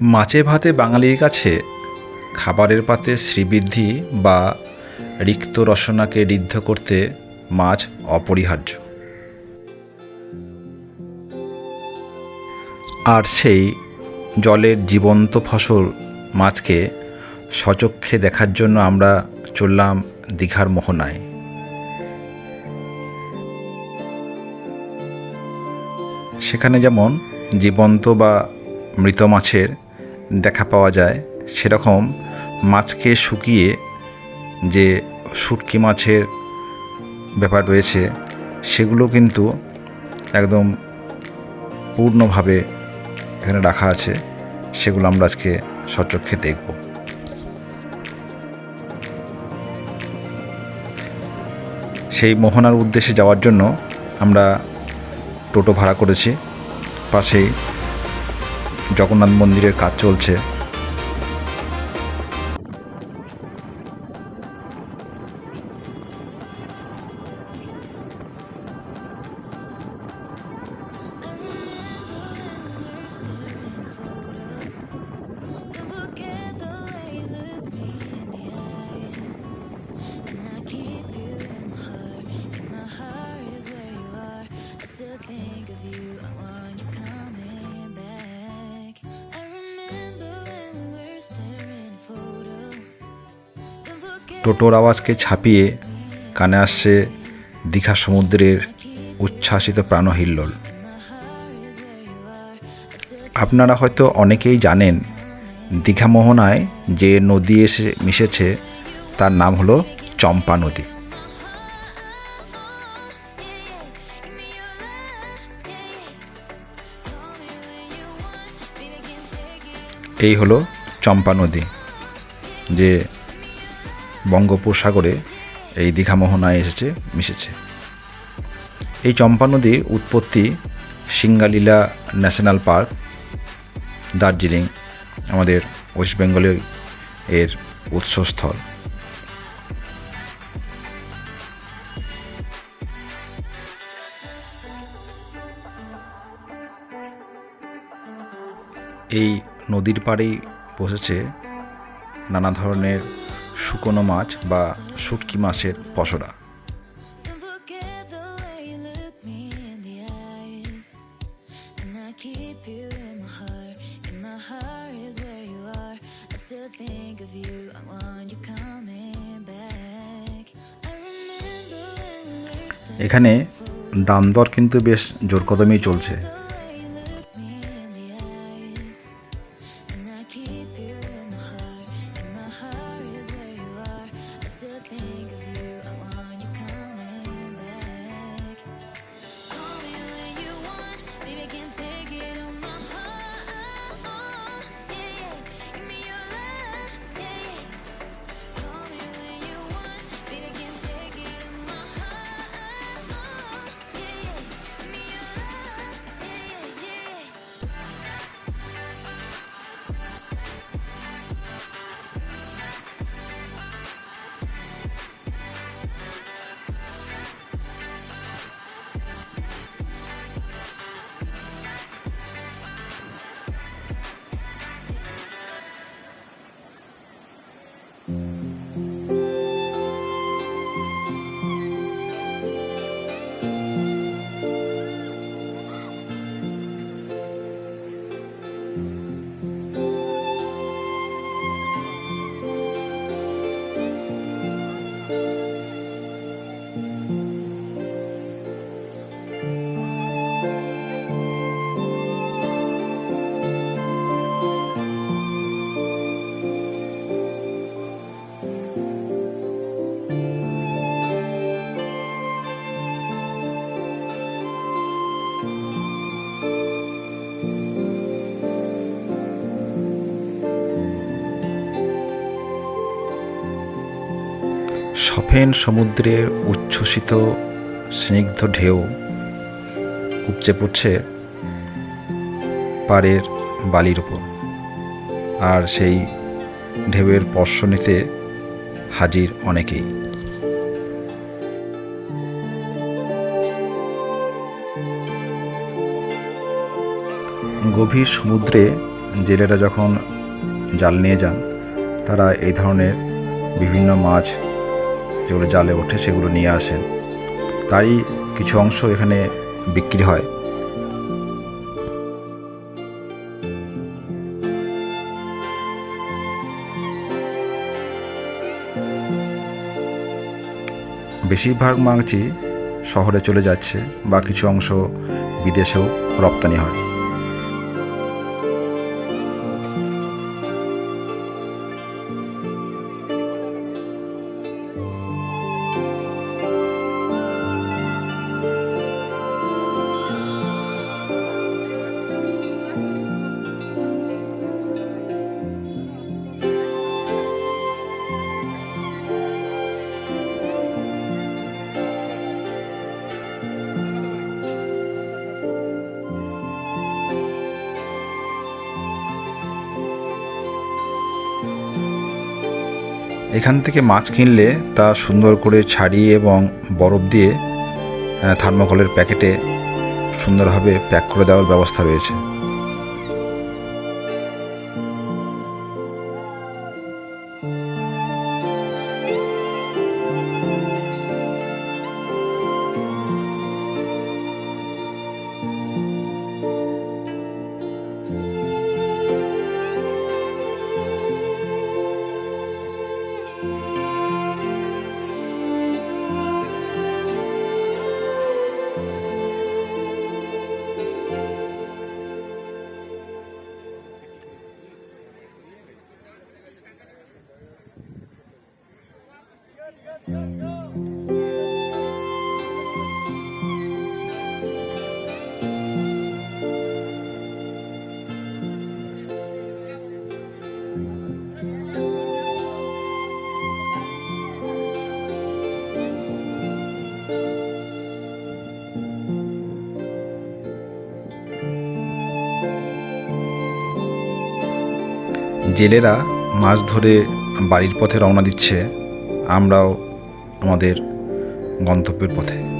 মাছে ভাতে বাঙালির কাছে খাবারের পাতে শ্রীবৃদ্ধি বা রিক্ত রসনাকে ঋদ্ধ করতে মাছ অপরিহার্য। আর সেই জলের জীবন্ত ফসল মাছকে সচক্ষে দেখার জন্য আমরা চললাম দীঘার মোহনায়। সেখানে যেমন জীবন্ত বা মৃত মাছের দেখা পাওয়া যায়। সেরকম মাছকে শুকিয়ে যে শুটকি মাছের ব্যাপার রয়েছে, সেগুলো কিন্তু একদম পূর্ণভাবে এখানে রাখা আছে। সেগুলো আমরা আজকে সচক্ষে দেখব। সেই মোহনার উদ্দেশ্যে যাওয়ার জন্য আমরা টোটো ভাড়া করেছি। পাশেই জগন্নাথ মন্দিরের কাজ চলছে Forget the way টোটোর আওয়াজকে ছাপিয়ে কানে আসছে দীঘা সমুদ্রের উচ্ছ্বাসিত প্রাণহিল্লোল। আপনারা হয়তো অনেকেই জানেন, দীঘা মোহনায় যে নদী এসে মিশেছে, তার নাম হলো চম্পা নদী। এই হলো চম্পা নদী, যে বঙ্গোপসাগরে এই দীঘা মোহনায় এসেছে, মিশেছে। এই চম্পা নদীর উৎপত্তি সিঙ্গালীলা ন্যাশনাল পার্ক, দার্জিলিং, আমাদের ওয়েস্ট বেঙ্গলের এর উৎসস্থল। এই নদীর পাড়েই বসেছে নানা ধরনের শুকনো মাছ বা শুটকি মাছের পশোড়া এখানে দাম দর কিন্তু বেশ জোরকদমই চলছে। সফেন সমুদ্রের উচ্ছ্বসিত স্নিগ্ধ ঢেউ উপচে পড়ছে পাড়ের বালির উপর। আর সেই ঢেউয়ের স্পর্শ নিতে হাজির অনেকেই। গভীর সমুদ্রে জেলেরা যখন জাল নিয়ে যান, তারা এই ধরনের বিভিন্ন মাছ যেগুলো জালে ওঠে সেগুলো নিয়ে আসেন তারই কিছু অংশ এখানে বিক্রি হয়। বেশিরভাগ মাছই শহরে চলে যাচ্ছে বা কিছু অংশ বিদেশেও রপ্তানি হয়। এখান থেকে মাছ কিনলে তা সুন্দর করে ছাড়িয়ে এবং বরফ দিয়ে থার্মোকলের প্যাকেটে সুন্দরভাবে প্যাক করে দেওয়ার ব্যবস্থা রয়েছে। জেলেরা মাছ ধরে বাড়ির পথে রওনা দিচ্ছে আমরাও আমাদের গন্তব্যের পথে।